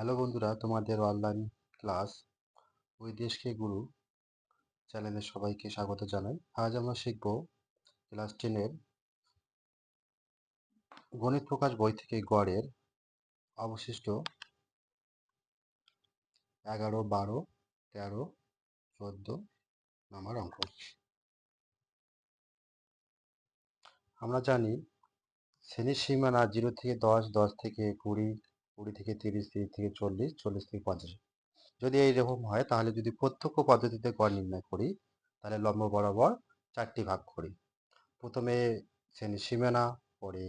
Hello বন্ধুরা, তোমাদের online class ওই দেশকে গুরু চ্যানেলে সবাইকে স্বাগত জানাই। আজ আমরা শিখব ক্লাস টেনের গণিত প্রকাশ বই থেকে গড়ের অবশিষ্ট এগারো, বারো, তেরো, চোদ্দ নাম্বার অঙ্ক। আমরা জানি, শ্রেণির সীমানা জিরো থেকে দশ দশ থেকে কুড়ি কুড়ি থেকে তিরিশ তিরিশ থেকে চল্লিশ চল্লিশ থেকে পঞ্চাশ। যদি এইরকম হয়, তাহলে যদি প্রত্যক্ষ পদ্ধতিতে গড় নির্ণয় করি, তাহলে লম্ব বরাবর চারটি ভাগ করি। প্রথমে শ্রেণির সীমানা, পরে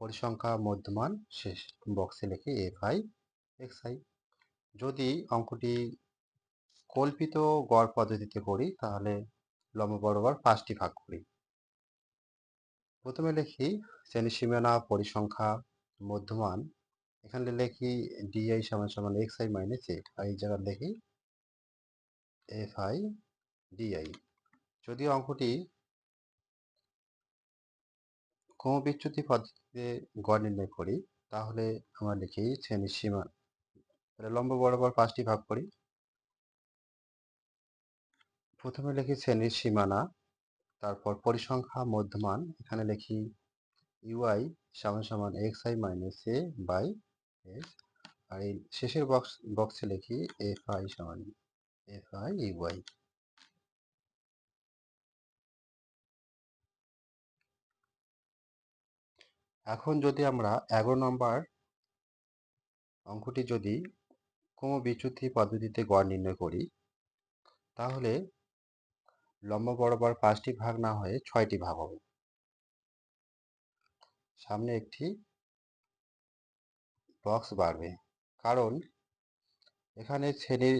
পরিসংখ্যা, মধ্যমান, শেষ। বক্সে লিখে এফ আই এক্স আই যদি অঙ্কটি কল্পিত গড় পদ্ধতিতে করি, তাহলে লম্ব বরাবর পাঁচটি ভাগ করি। প্রথমে লিখি, শ্রেণি সীমানা, পরিসংখ্যা, মধ্যমান এখানে লিখি ডিআই সমান সমান এক্স আই মাইনাস এইট আর এই জায়গায় লিখি এফ আই ডিআই যদি অঙ্কটি ক্রমবিচ্যুতি পদ্ধতিতে গড় নির্ণয় করি, তাহলে আমরা লিখি শ্রেণির সীমা। লম্ব বরাবর পাঁচটি ভাগ করি। প্রথমে লিখি শ্রেণির সীমানা, তারপর পরিসংখ্যা, মধ্যমান। এখানে লিখি ইউআই সমান সমান X I minus A by S আর এই শেষের বক্স বক্সে লিখি এফ আই সমান এফ আই ইউআই এখন যদি আমরা এগারো নম্বর অঙ্কটি যদি ক্রম বিচ্যুতি পদ্ধতিতে গড় নির্ণয় করি, তাহলে লম্ব বরাবর পাঁচটি ভাগ না হয়ে ছয়টি ভাগ হবে। সামনে একটি বক্স বাড়বে। কারণ এখানে শ্রেণির,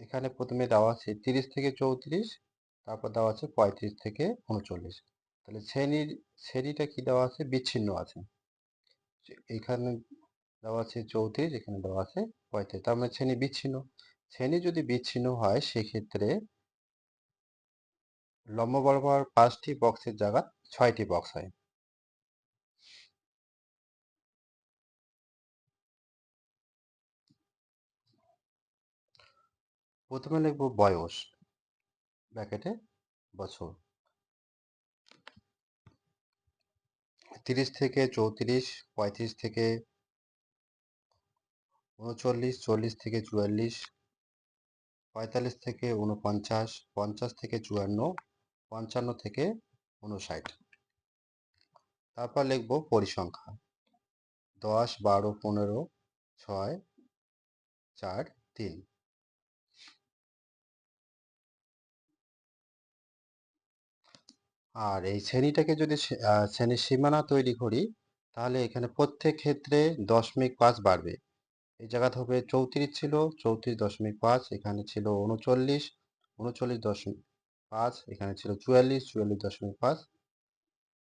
এখানে প্রথমে দেওয়া আছে তিরিশ থেকে চৌত্রিশ, তারপর দেওয়া আছে পঁয়ত্রিশ থেকে উনচল্লিশ। তাহলে শ্রেণির, শ্রেণীটা কি দেওয়া আছে? বিচ্ছিন্ন আছে। এখানে দেওয়া আছে চৌত্রিশ, এখানে দেওয়া আছে পঁয়ত্রিশ, তার মানে শ্রেণি বিচ্ছিন্ন। শ্রেণি যদি বিচ্ছিন্ন হয়, সেক্ষেত্রে লম্ব বরাবর পাঁচটি বক্সের জায়গা ছয়টি বক্স হয়। প্রথমে লিখব বয়স। ব্র্যাকেটে বছর। তিরিশ থেকে চৌত্রিশ, পঁয়ত্রিশ থেকে উনচল্লিশ চল্লিশ থেকে চুয়াল্লিশ, পঁয়তাল্লিশ থেকে উনপঞ্চাশ পঞ্চাশ থেকে চুয়ান্ন, পঞ্চান্ন থেকে উনষাট তারপর লিখব পরিসংখ্যা। দশ, বারো, পনেরো, ছয়, চার, তিন। আর এই শ্রেণীটাকে যদি শ্রেণির সীমানা তৈরি করি, তাহলে এখানে প্রত্যেক ক্ষেত্রে দশমিক পাঁচ বাড়বে। এই জায়গাতে হবে চৌত্রিশ ছিল, চৌত্রিশ দশমিক পাঁচ, এখানে ছিল উনচল্লিশ উনচল্লিশ দশমিক পাঁচ, এখানে ছিল চুয়াল্লিশ চুয়াল্লিশ দশমিক পাঁচ।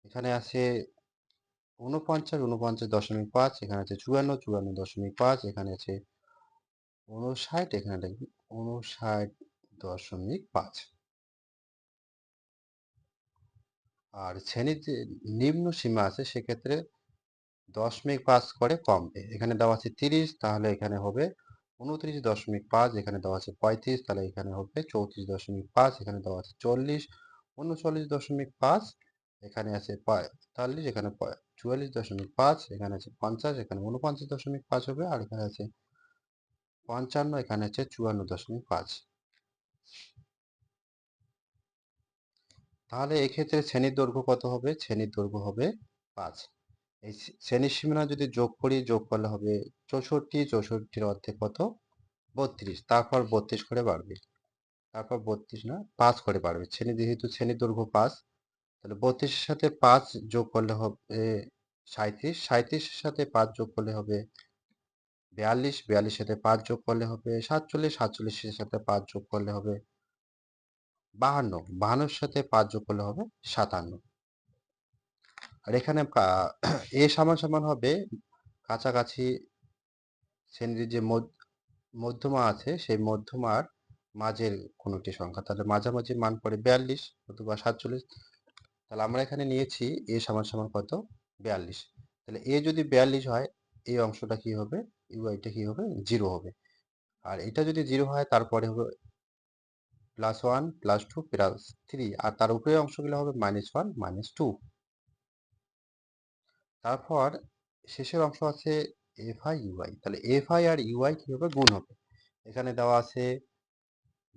এখানে আছে উনপঞ্চাশ উনপঞ্চাশ দশমিক পাঁচ, এখানে আছে চুয়ান্ন চুয়ান্ন দশমিক পাঁচ, এখানে আছে উনষাট এখানে উনষাট দশমিক পাঁচ। আর শ্রেণির যে নিম্ন সীমা আছে, সেক্ষেত্রে দশমিক পাঁচ করে কমবে এখানে দেওয়া আছে তিরিশ, তাহলে এখানে হবে উনত্রিশ দশমিক পাঁচ, এখানে দেওয়া আছে পঁয়ত্রিশ, তাহলে এখানে হবে চৌত্রিশ দশমিক পাঁচ, এখানে দেওয়া আছে চল্লিশ, উনচল্লিশ দশমিক পাঁচ, এখানে আছে পঁয়তাল্লিশ, এখানে চুয়াল্লিশ দশমিক পাঁচ, এখানে আছে পঞ্চাশ, এখানে উনপঞ্চাশ দশমিক পাঁচ হবে, আর এখানে আছে পঞ্চান্ন, এখানে আছে চুয়ান্ন দশমিক পাঁচ। তাহলে এক্ষেত্রে শ্রেণির দৈর্ঘ্য কত হবে? শ্রেণির দৈর্ঘ্য হবে পাঁচ। এই শ্রেণির সীমানা যদি যোগ করি, যোগ করলে হবে চৌষট্টি, চৌষট্টির অর্ধেক কত? বত্রিশ। তারপর বত্রিশ করে বাড়বে। তারপর বত্রিশ না, পাঁচ করে বাড়বে। শ্রেণি যেহেতু শ্রেণির দৈর্ঘ্য পাঁচ, তাহলে বত্রিশের সাথে পাঁচ যোগ করলে হবে সাঁত্রিশ সাঁত্রিশের সাথে পাঁচ যোগ করলে হবে বিয়াল্লিশ। বিয়াল্লিশের সাথে পাঁচ যোগ করলে হবে সাতচল্লিশ। সাতচল্লিশের সাথে পাঁচ যোগ করলে হবে বাহান্ন, বাহান্নর সাথে পাঁচ যোগ করলে হবে সাতান্ন। আর এখানে এ সমান সমান হবে কাছাকাছি শ্রেণির যে মধ্যমা আছে, সেই মধ্যমার মাঝের কোনো একটি সংখ্যা। তাহলে মাঝামাঝি মান পড়ে বিয়াল্লিশ অথবা সাতচল্লিশ। তাহলে আমরা এখানে নিয়েছি এ সমান সমান কত? বিয়াল্লিশ। তাহলে এ যদি বিয়াল্লিশ হয় এই অংশটা কি হবে? ইউআইটা কি হবে? জিরো হবে। আর এটা যদি জিরো হয়, তারপরে হবে plus one plus two plus three আর তার উপরে অংশগুলো হবে মাইনাস ওয়ান মাইনাস টু তারপর শেষের অংশ আছে এফ আই ইউআই তাহলে এফ আই আর ইউআই কি হবে গুণ হবে? এখানে দেওয়া আছে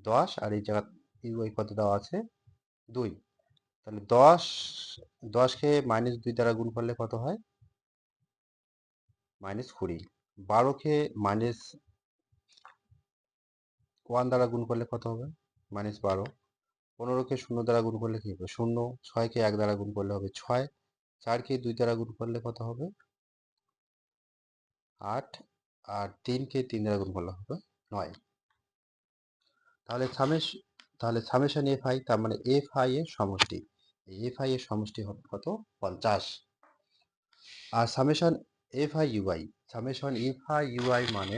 দশ, আর এই জায়গা ইউআই কত দেওয়া আছে? দুই। তাহলে দশ, দশকে মাইনাস দুই দ্বারা গুণ করলে কত হয়? মাইনাস কুড়ি। বারোকে মাইনাস ওয়ান দ্বারা গুণ করলে কত হবে? মাইনাস বারো। পনেরোকে শূন্য দ্বারা গুণ করলে কি হবে? শূন্য। ছয়কে এক দ্বারা গুণ করলে হবে ছয়। চারকে দুই দ্বারা গুণ করলে কত হবে? আট। আর তিনকে তিন দ্বারা গুণ করলে হবে নয়। তাহলে সামেশ, তাহলে সামেশন এফ আই তার মানে এফ আই এর সমষ্টি। এফ আই এর সমষ্টি হবে কত? পঞ্চাশ। আর summation F I U I summation F I U I মানে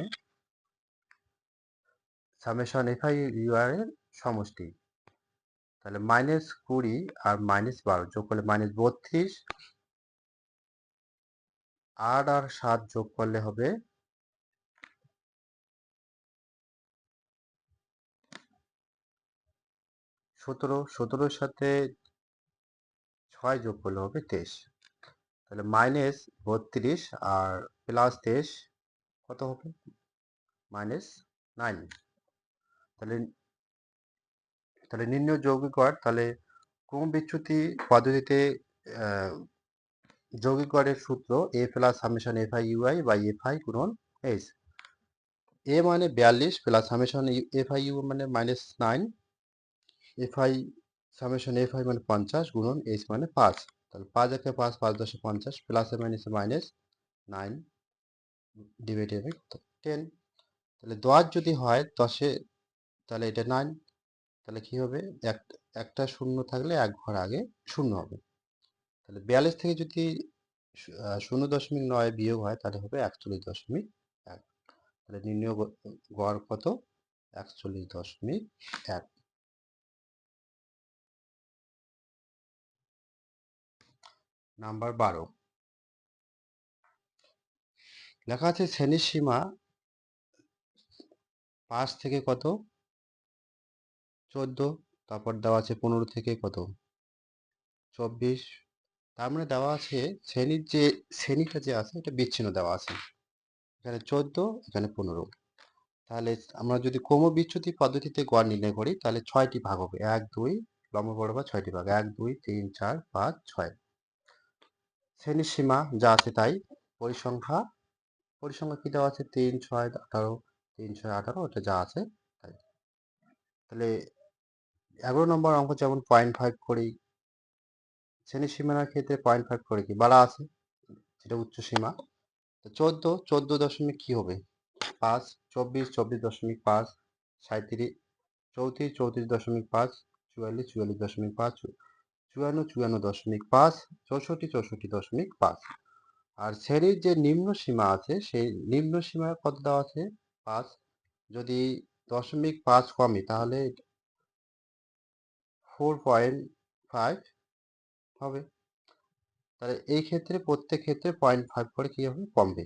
summation F I U I এর সমষ্টি। তাহলে মাইনাস কুড়ি আর মাইনাস বারো যোগ করলে মাইনাস বত্রিশ। আট আর সাত যোগ করলে হবে সতেরো। সতেরোর সাথে ছয় যোগ করলে হবে তেইশ। তাহলে মাইনাস বত্রিশ আর প্লাস তেইশ কত হবে? মাইনাস নাইন তাহলে তাহলে নির্ণয় যৌগিক গড় তাহলে ক্রম বিচ্যুতি পদ্ধতিতে যৌগিক গড়ের সূত্র A plus summation F I U I by F I গুণন এইচ এ মানে বিয়াল্লিশ plus summation F I U মানে minus nine F I summation F I মানে পঞ্চাশ গুণন এইচ মানে পাঁচ। তাহলে পাঁচ একে পাঁচ পাঁচ দশে পঞ্চাশ প্লাসে মাইনাসে মাইনাস নাইন ডিভাইডেড টেন তাহলে দশ যদি হয়, দশে তাহলে এটা নাইন তাহলে কি হবে? এক, একটা শূন্য থাকলে এক ঘর আগে শূন্য হবে। তাহলে বিয়াল্লিশ থেকে যদি শূন্য দশমিক নয় বিয়োগ হয়, তাহলে হবে একচল্লিশ দশমিক এক। তাহলে নির্ণয় গড় কত? একচল্লিশ দশমিক এক। নাম্বার বারো। লেখা আছে শ্রেণির সীমা পাঁচ থেকে কত? চোদ্দ, তারপর দেওয়া আছে পনেরো থেকে কত? চব্বিশ, তার মানে দেওয়া আছে শ্রেণির যে, শ্রেণীটা যে আছে, এটা বিচ্ছিন্ন দেওয়া আছে। এখানে চোদ্দ, এখানে পনেরো। তাহলে আমরা যদি ক্রম বিচ্যুতি পদ্ধতিতে গড় নির্ণয় করি, তাহলে ছয়টি ভাগ হবে। এক, দুই, লম্ব বরাবর ছয়টি ভাগ। এক, দুই, তিন, চার, পাঁচ, ছয়। শ্রেণির সীমা যা আছে তাই। পরিসংখ্যা পরিসংখ্যা কি দেওয়া আছে? তিন, ছয়, আঠারো, তিন, ছয়, আঠারো, ওটা যা আছে তাই। তাহলে এগারো নম্বর অঙ্ক যেমন পয়েন্ট ফাইভ করি, শ্রেণির সীমানার ক্ষেত্রে পয়েন্ট ফাইভ করে কি? বাড়া আছে, যেটা উচ্চ সীমা। তো চোদ্দ চোদ্দ দশমিক কি হবে? পাঁচ, চব্বিশ চব্বিশ দশমিক পাঁচ সাঁত্রিশ চৌত্রিশ চৌত্রিশ দশমিক পাঁচ, চুয়াল্লিশ চুয়াল্লিশ দশমিক পাঁচ, চুয়ান্ন চুয়ান্ন দশমিক পাঁচ, চৌষট্টি চৌষট্টি দশমিক পাঁচ। আর শ্রেণির যে নিম্ন সীমা আছে, সেই নিম্ন সীমা কত দেওয়া আছে? পাঁচ। যদি দশমিক পাঁচ কমে, তাহলে ফোর পয়েন্ট ফাইভ হবে। তাহলে এই ক্ষেত্রে, প্রত্যেক ক্ষেত্রে পয়েন্ট ফাইভ করে কি হবে? কমবে।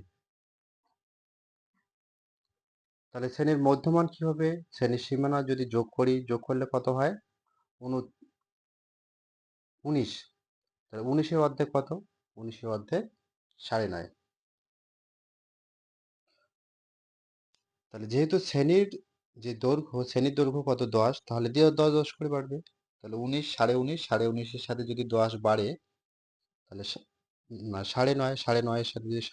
তাহলে শ্রেণির মধ্যমান কি হবে? শ্রেণির সীমানা যদি যোগ করি, যোগ করলে কত হয়? উনু উনিশ। তাহলে উনিশের অর্ধেক কত? উনিশের অর্ধেক সাড়ে নয়। তাহলে যেহেতু শ্রেণির যে দৈর্ঘ্য, শ্রেণির দৈর্ঘ্য কত? দশ। তাহলে দিয়ে দশ দশ করে বাড়বে। তাহলে উনিশ, সাড়ে উনিশ, সাড়ে উনিশের সাথে যদি দশ বাড়ে, তাহলে না, সাড়ে নয়, সাড়ে নয়ের সাথে যদি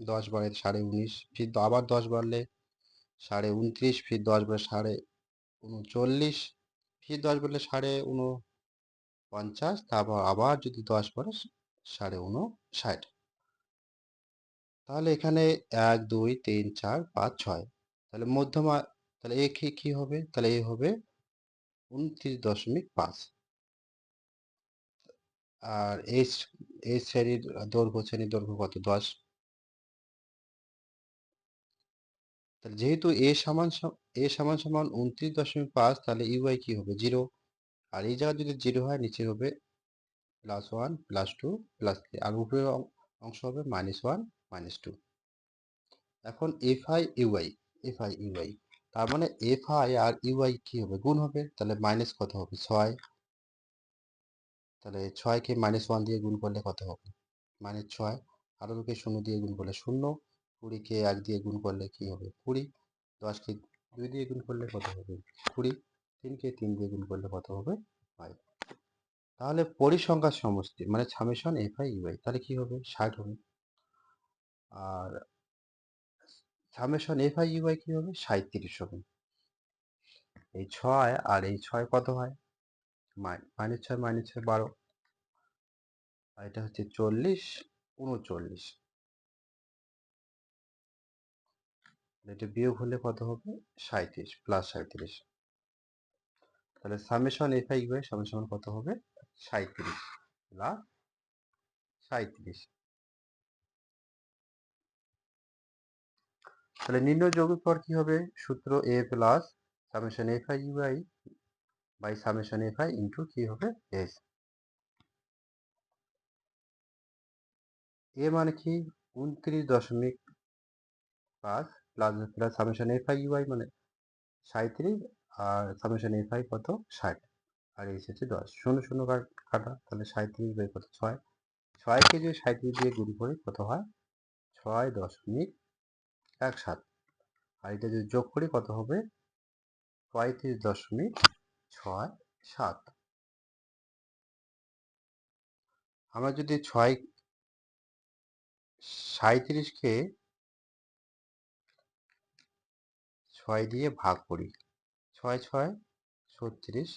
দশ বাড়ে, সাড়ে উনিশ ফির আবার দশ বাড়লে সাড়ে উনত্রিশ, ফির দশ বাড়ে সাড়ে উনচল্লিশ, ফির দশ বাড়লে সাড়ে উনো পঞ্চাশ তারপর আবার যদি দশ বাড়ে সাড়ে উনষাট। তাহলে এখানে এক, দুই, তিন, চার, পাঁচ, ছয়। তাহলে মধ্যমা, তাহলে এ কি কি হবে? তাহলে এ হবে উনত্রিশ দশমিক পাঁচ। আর এই এই শ্রেণির দৈর্ঘ্য শ্রেণির দৈর্ঘ্য কত? দশ। তাহলে যেহেতু এ সমান সম- এ সমান সমান উনত্রিশ দশমিক পাঁচ, তাহলে ইউআই কি হবে? জিরো। আর এই জায়গায় যদি জিরো হয়, নিচে হবে plus one plus two plus three আর উপরের অংশ হবে মাইনাস ওয়ান মাইনাস টু এখন F I U I F I U I. তার মানে এফ আই আর ইউআই কি হবে? গুণ হবে? তাহলে মাইনাস কত হবে? ছয়। তাহলে ছয়কে মাইনাস ওয়ান দিয়ে গুণ করলে কত হবে? মাইনাস ছয়। আঠারোকে শূন্য দিয়ে গুণ করলে শূন্য। কুড়িকে এক দিয়ে গুণ করলে কি হবে? কুড়ি। দশকে দুই দিয়ে গুণ করলে কত হবে? কুড়ি। তিনকে তিন দিয়ে গুণ করলে কত হবে? ফাইভ তাহলে পরিসংখ্যার সমষ্টি মানে সামেশন এফ আই ইউআই তাহলে কি হবে? ষাট হবে। আর summation F I U I কি হবে সাঁত্রিশ হবে। এই ছয় আর এই ছয় কত হয়? মাইনাস ছয় মাইনাস ছয়, বারো। আর এটা হচ্ছে চল্লিশ, উনচল্লিশ। এটা বিয়োগ হলে কত হবে? সাঁত্রিশ প্লাস সাঁত্রিশ তাহলে সামেশন এফ আই ইউআই সমান কত হবে? সাঁত্রিশ প্লাস সাঁত্রিশ তাহলে নির্ণয় পর কি হবে? সূত্র A plus summation F I U I by summation F I into কি হবে এস এ মানে কি? উনত্রিশ দশমিক পাঁচ plus plus summation F I U I মানে সাঁত্রিশ আর সামেশন এফ আই কত? ষাট। আর এই হচ্ছে দশ। শূন্য শূন্য কাটা, তাহলে সাঁত্রিশ বাই কত? ছয়। ছয়কে যদি সাঁত্রিশ দিয়ে গুণ করি কত হয়? ছয় দশমিক এক সাত। আর এটা যদি যোগ করি কত হবে? পঁয়ত্রিশ দশমিক ছয় সাত। আমরা যদি ছয় সাঁত্রিশকে ছয় দিয়ে ভাগ করি, ছয় ছয় ছত্রিশ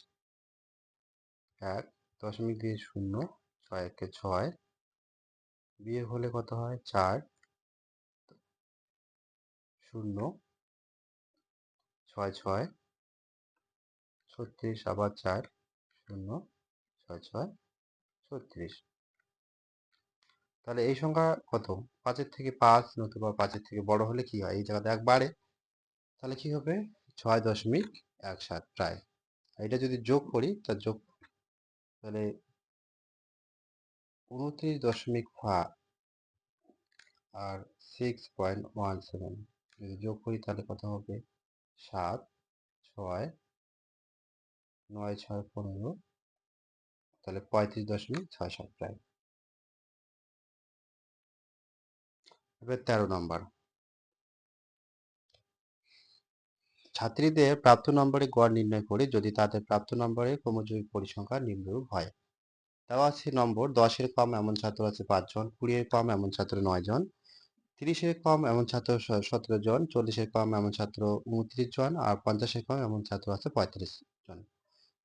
এক দশমিক দিয়ে শূন্য, ছয় একে ছয়। বিয়ে হলে কত হয়? চার। শূন্য। ছয় ছয়। ছত্রিশ, আবার চার। শূন্য, ছয় ছয়, ছত্রিশ। তাহলে এই সংখ্যা কত? পাঁচের থেকে পাঁচ নতুবা পাঁচের থেকে বড় হলে কি হয়? এই জায়গাতে এক বাড়ে। তাহলে কি হবে? ছয় দশমিক এক সাত প্রায়। এটা যদি যোগ করি তার যোগ তাহলে উনত্রিশ দশমিক ফাইভ আর সিক্স পয়েন্ট ওয়ান সেভেন যদি যোগ করি তাহলে কত হবে? সাত, ছয়, নয়, ছয়, পনেরো। তাহলে পঁয়ত্রিশ দশমিক ছয় সাত প্রায়। এবার তেরো নম্বর। ছাত্রীদের প্রাপ্ত নম্বরে গড় নির্ণয় করে যদি তাদের প্রাপ্ত নম্বরে ক্রমযোগিক পরিসংখ্যা নিম্নরূপ হয়। দেওয়া আছে নম্বর, দশের কম এমন ছাত্র আছে পাঁচজন কুড়ির কম এমন ছাত্র নয় জন তিরিশের কম এমন ছাত্র সতেরো জন চল্লিশের কম এমন ছাত্র উনত্রিশ জন, আর পঞ্চাশের কম এমন ছাত্র আছে পঁয়ত্রিশ জন।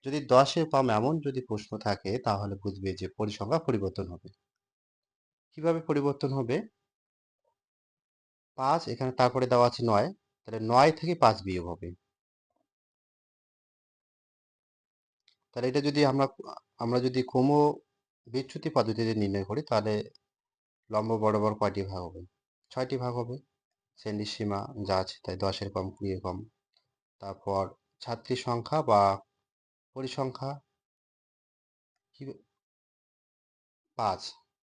যদি দশের কম এমন যদি প্রশ্ন থাকে, তাহলে বুঝবে যে পরিসংখ্যা পরিবর্তন হবে। কীভাবে পরিবর্তন হবে? পাঁচ এখানে তারপরে দেওয়া আছে নয়, তাহলে নয় থেকে পাঁচ বিয়োগ হবে। তাহলে এটা যদি আমরা আমরা যদি ক্রম বিচ্যুতি পদ্ধতিতে নির্ণয় করি, তাহলে লম্ব বরাবর কয়টি ভাগ হবে? ছয়টি ভাগ হবে। শ্রেণির সীমা যা আছে তাই দশের কম কুড়ির কম। তারপর ছাত্রী সংখ্যা বা পরিসংখ্যা কি পাঁচ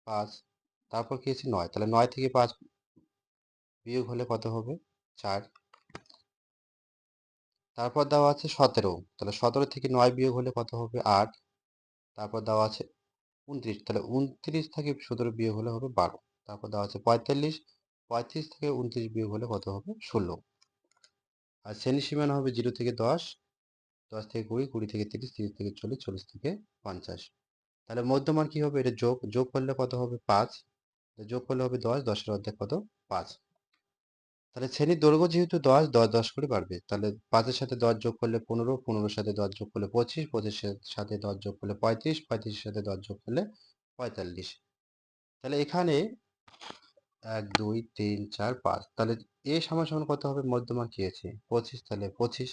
পাঁচ। তারপর কি আছে নয়। তাহলে নয় থেকে পাঁচ বিয়োগ হলে কত হবে? চার। তারপর দেওয়া আছে সতেরো। তাহলে সতেরো থেকে নয় বিয়োগ হলে কত হবে? আট। তারপর দেওয়া আছে উনত্রিশ। তাহলে উনত্রিশ থেকে সতেরো বিয়োগ হলে হবে বারো। তারপর দেওয়া আছে পঁয়তাল্লিশ। পঁয়ত্রিশ থেকে উনত্রিশ বিয়োগ হলে কত হবে? ষোলো। আর শ্রেণি সীমানা হবে জিরো থেকে দশ দশ থেকে কুড়ি কুড়ি থেকে তিরিশ তিরিশ থেকে চল্লিশ চল্লিশ থেকে পঞ্চাশ। তাহলে মধ্যমান কি হবে? এটা যোগ যোগ করলে কত হবে? পাঁচ। যোগ করলে হবে দশ, দশের অর্ধেক কত? পাঁচ। তাহলে শ্রেণির দৈর্ঘ্য যেহেতু দশ দশ দশ করে বাড়বে, তাহলে পাঁচের সাথে দশ যোগ করলে পনেরো, পনেরোর সাথে দশ যোগ করলে পঁচিশ, পঁচিশের সাথে দশ যোগ করলে পঁয়ত্রিশ, পঁয়ত্রিশের সাথে দশ যোগ করলে পঁয়তাল্লিশ। তাহলে এখানে এক, দুই, তিন, চার, পাঁচ। তাহলে এ সমান সমান কত হবে? মধ্যমান কি আছে? পঁচিশ, তাহলে পঁচিশ।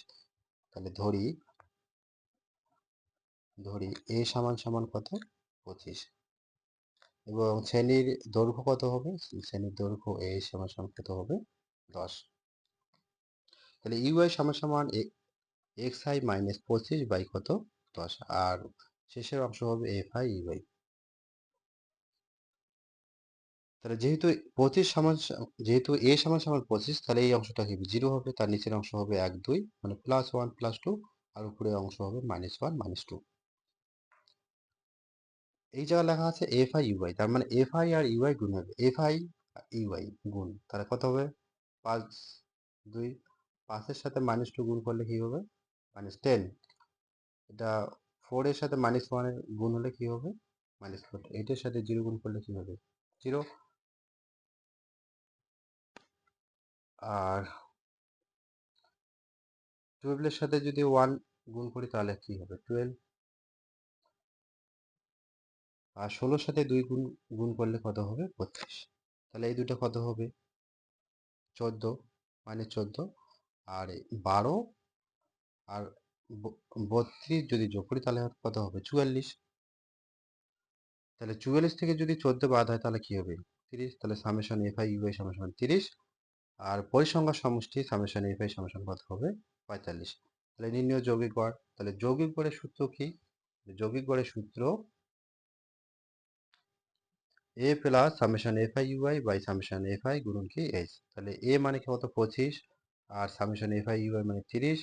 তাহলে ধরি ধরি এ সমান সমান কত? পঁচিশ। এবং শ্রেণির দৈর্ঘ্য কত হবে? শ্রেণির দৈর্ঘ্য এ সমান সমান কত হবে? দশ। তাহলে ইউআই সমান সমান এক্স আই মাইনাস পঁচিশ বাই কত? দশ। আর শেষের অংশ হবে এফ আই ইউআই তাহলে যেহেতু পঁচিশ সমান যেহেতু এ সমান সমান পঁচিশ, তাহলে এই অংশটা কি জিরো হবে, তার নিচের অংশ হবে এক দুই মানে প্লাস ওয়ান প্লাস টু আর উপরের অংশ হবে মাইনাস ওয়ান মাইনাস টু এই জায়গায় লেখা আছে এফ আই ইউআই তার মানে এফ আই আর ইউআই গুণ হবে এফ আই ইউআই গুণ, তাহলে কত হবে? পাঁচ, দুই, পাঁচের সাথে মাইনাস টু গুণ করলে কি হবে? মাইনাস টেন এটা ফোর এর সাথে মাইনাস ওয়ানের গুণ হলে কি হবে? মাইনাস ফোর এইটের সাথে জিরো গুণ করলে কি হবে? জিরো আর টুয়েলভের সাথে যদি ওয়ান গুণ করি তাহলে কি হবে? টুয়েলভ আর ষোলোর সাথে দুই গুণ গুণ করলে কত হবে? বত্রিশ। তাহলে এই দুটো কত হবে? চোদ্দ মানে চোদ্দ। আর বারো আর বত্রিশ যদি যোগ করি তাহলে কত হবে? চুয়াল্লিশ। তাহলে চুয়াল্লিশ থেকে যদি চোদ্দ বাদ হয় তাহলে কি হবে? তিরিশ। তাহলে summation F I U I summation তিরিশ। আর পরিসংখ্যার সমষ্টি সামেশন এফ আই সামেশন কত হবে? পঁয়তাল্লিশ। তাহলে নির্ণয় যৌগিক গড়। তাহলে যৌগিক গড়ের সূত্র কি? যৌগিক গড়ের সূত্র A plus summation F I U I by summation F I গুণন কি এইচ তাহলে এ মানে কি কত পঁচিশ, আর summation F I U I মানে তিরিশ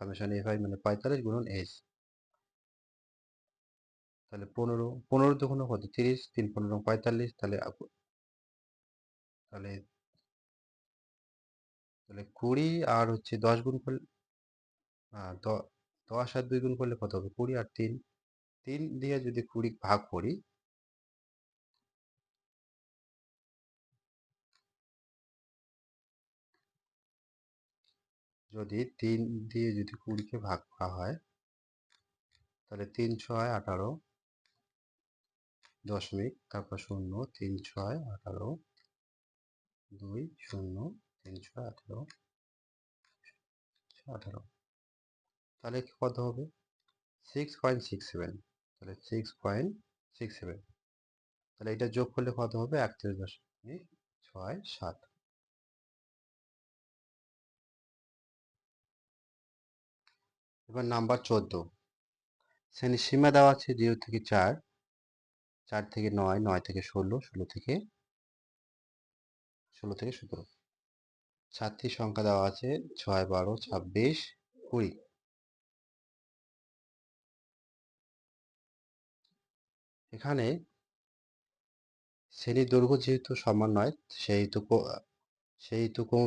সামেশন এফ আই মানে পঁয়তাল্লিশ গুণন এইচ তাহলে পনেরো পনেরো দুগুণ কত? তিরিশ, তিন পনেরো, পঁয়তাল্লিশ। তাহলে তাহলে তাহলে কুড়ি আর হচ্ছে দশ গুণ করলে দ- দশ আর দুই গুণ করলে কত হবে? কুড়ি আর তিন। তিন দিয়ে যদি কুড়ি ভাগ করি যদি তিন দিয়ে যদি কুড়িকে ভাগ করা হয়, তাহলে তিন ছয় আঠারো দশমিক, তারপর শূন্য তিন ছয় আঠারো, দুই শূন্য তিন ছয় আঠারো আঠারো। তাহলে কত হবে? সিক্স পয়েন্ট সিক্স সেভেন তাহলে সিক্স পয়েন্ট সিক্স সেভেন তাহলে এটা যোগ করলে কত হবে? একত্রিশ দশমিক ছয় সাত। এবার নাম্বার চোদ্দ। শ্রেণির সীমা দেওয়া আছে জিরো থেকে চার। চার থেকে নয় নয় থেকে ষোলো ষোলো থেকে ষোলো থেকে সতেরো। ছাত্রীর সংখ্যা দেওয়া আছে, ছয়, বারো, ছাব্বিশ, কুড়ি। এখানে শ্রেণির দৈর্ঘ্য যেহেতু সমান নয় সেহেতু সেহেতু কোনো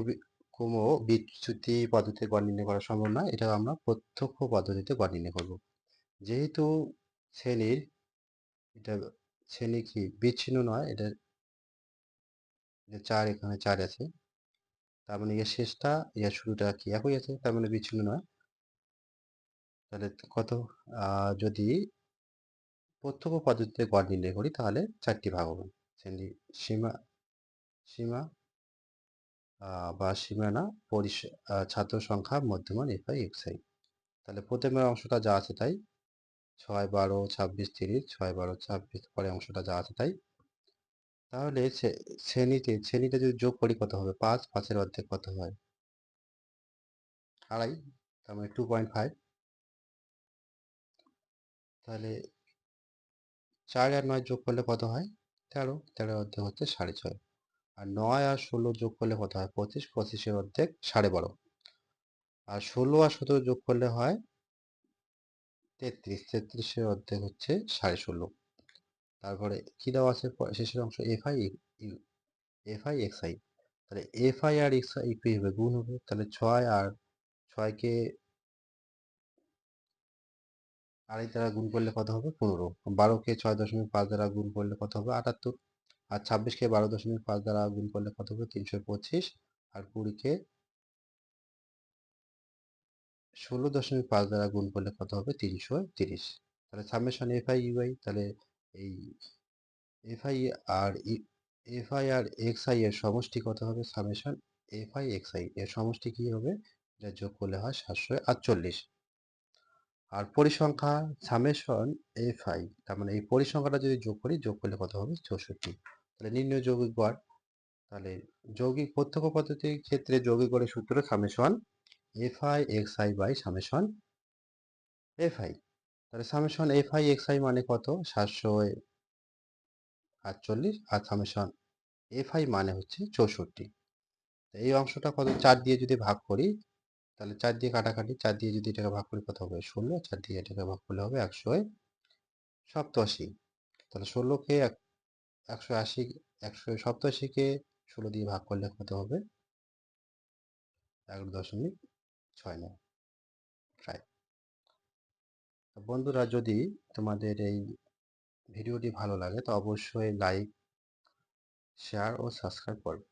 কোনো বিচ্যুতি পদ্ধতিতে গড় নির্ণয় করা সম্ভব নয় এটা আমরা প্রত্যক্ষ পদ্ধতিতে গড় নির্ণয় করব। যেহেতু শ্রেণির, এটা শ্রেণি কি? বিচ্ছিন্ন নয়, এটা চার এখানে চার আছে। তার মানে এর শেষটা এর শুরুটা কি একই আছে তার মানে বিচ্ছিন্ন নয়। তাহলে কত? যদি প্রত্যক্ষ পদ্ধতিতে গড় নির্ণয় করি, তাহলে চারটি ভাগ হবে। শ্রেণি সীমা সীমা বা সীমানা পরিস ছাত্র সংখ্যা মধ্যমান এফ আই এক্স আই তাহলে প্রথমের অংশটা যা আছে তাই, ছয় বারো ছাব্বিশ তিরিশ, ছয় বারো ছাব্বিশ পরে অংশটা যা আছে তাই তাহলে সে- শ্রেণীতে যদি যোগ করি কত হবে? পাঁচ, পাঁচের অর্ধেক কত হয়? আড়াই, তার মানে টু পয়েন্ট ফাইভ তাহলে চার আর নয় যোগ করলে কত হয়? তেরো তেরোর অর্ধেক হচ্ছে সাড়ে ছয়। আর নয় আর ষোলো যোগ করলে কত হয়? পঁচিশ, পঁচিশের অর্ধেক সাড়ে বারো। আর ষোলো আর সতেরো যোগ করলে হয় তেত্রিশ, তেত্রিশের অর্ধেক হচ্ছে সাড়ে ষোলো। তারপরে কি দেওয়া আছে? শেষের অংশ F I F I X I তাহলে এফ আই আর এক্স আই কি হবে গুণ হবে। তাহলে ছয় আর ছয়কে আড়াই দ্বারা গুণ করলে কত হবে? পনেরো। বারোকে ছয় দশমিক পাঁচ দ্বারা গুণ করলে কত হবে? আটাত্তর। আর ছাব্বিশকে বারো দশমিক পাঁচ দ্বারা গুণ করলে কত হবে? তিনশো পঁচিশ। আর কুড়িকে ষোলো দশমিক পাঁচ দ্বারা গুণ করলে কত হবে? তিনশো তিরিশ। তাহলে সামেশন এফ আই ইউআই তাহলে এই এফ আই আর এফ আই আর এক্স আই এর সমষ্টি কত হবে? Summation F I X I এর সমষ্টি কি হবে? এটা যোগ করলে হয় সাতশো আটচল্লিশ। আর পরিসংখ্যা সামেশন এফ আই তার মানে এই পরিসংখ্যাটা যদি যোগ করি, যোগ করলে কত হবে? চৌষট্টি। তাহলে নির্ণয় যৌগিক গড়, তাহলে যৌগিক প্রত্যক্ষ পদ্ধতির ক্ষেত্রে যৌগিক গড়ের সূত্র summation F I X I by summation F I তাহলে summation F I X I মানে কত? সাতশো আটচল্লিশ আর সামেশন এফ আই মানে হচ্ছে চৌষট্টি। এই অংশটা কত? চার দিয়ে যদি ভাগ করি, তাহলে চার দিয়ে কাটাকাটি, চার দিয়ে যদি এটাকে ভাগ করি কত হবে? ষোলো। চার দিয়ে এটাকে ভাগ করলে হবে একশো সপ্তাশি তাহলে ষোলোকে এক, একশো আশি, একশো সপ্তাশিকে ষোলো দিয়ে ভাগ করলে কত হবে? এগারো দশমিক ছয় নয়। বন্ধুরা যদি তোমাদের এই ভিডিওটি ভালো লাগে তো অবশ্যই লাইক শেয়ার ও সাবস্ক্রাইব করবে।